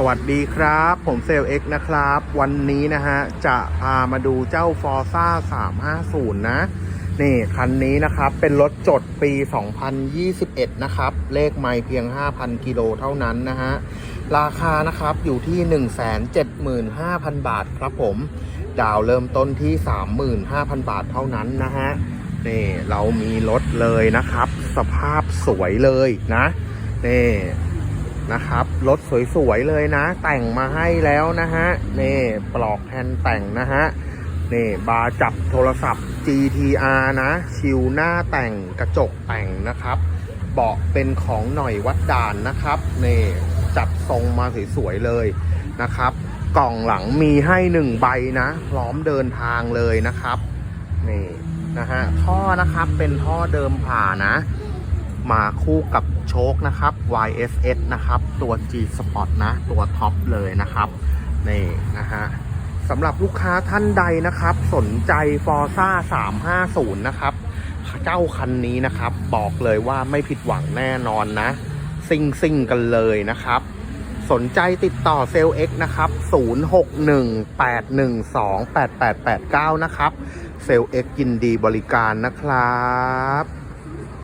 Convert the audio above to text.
สวัสดีครับ ผมเซลเอ็กนะครับ วันนี้นะฮะ จะพามาดูเจ้า Forza 350 นะ นี่ คันนี้นะครับ เป็นรถจดปี 2021 นะครับ เลขไม่เพียง 5,000 กิโลเท่านั้นนะฮะ ราคานะครับอยู่ที่ 175,000 บาทครับผม ดาวเริ่มต้นที่ 35,000 บาทเท่านั้นนะฮะ นี่ เรามีรถเลยนะครับ สภาพสวยเลยนะ นี่ นะครับ รถสวยๆเลยนะ แต่งมาให้แล้วนะฮะ นี่ปลอกแฮนแต่งนะฮะ นี่บาร์จับโทรศัพท์ GTR นะ ชิวหน้าแต่งกระจกแต่งนะครับ เบาะเป็นของหน่อยวัดด่านนะครับ นี่จัดทรงมาสวยๆเลยนะครับ กล่องหลังมีให้หนึ่งใบนะ พร้อมเดินทางเลยนะครับ นี่นะฮะ ท่อนะครับเป็นท่อเดิมผ่านะ มาคู่กับโชคนะครับ YSS นะครับ ตัว G Sport นะ ตัวท็อปเลยนะครับนี่นะฮะสำหรับลูกค้าท่านใดนะครับ สนใจ Forza 350 นะครับ เจ้าคันนี้นะครับ บอกเลยว่าไม่ผิดหวังแน่นอนนะ ซิงซิงกันเลยนะครับ สนใจติดต่อเซล X นะครับ 0618128889 นะครับ เซล X ยินดีบริการนะครับ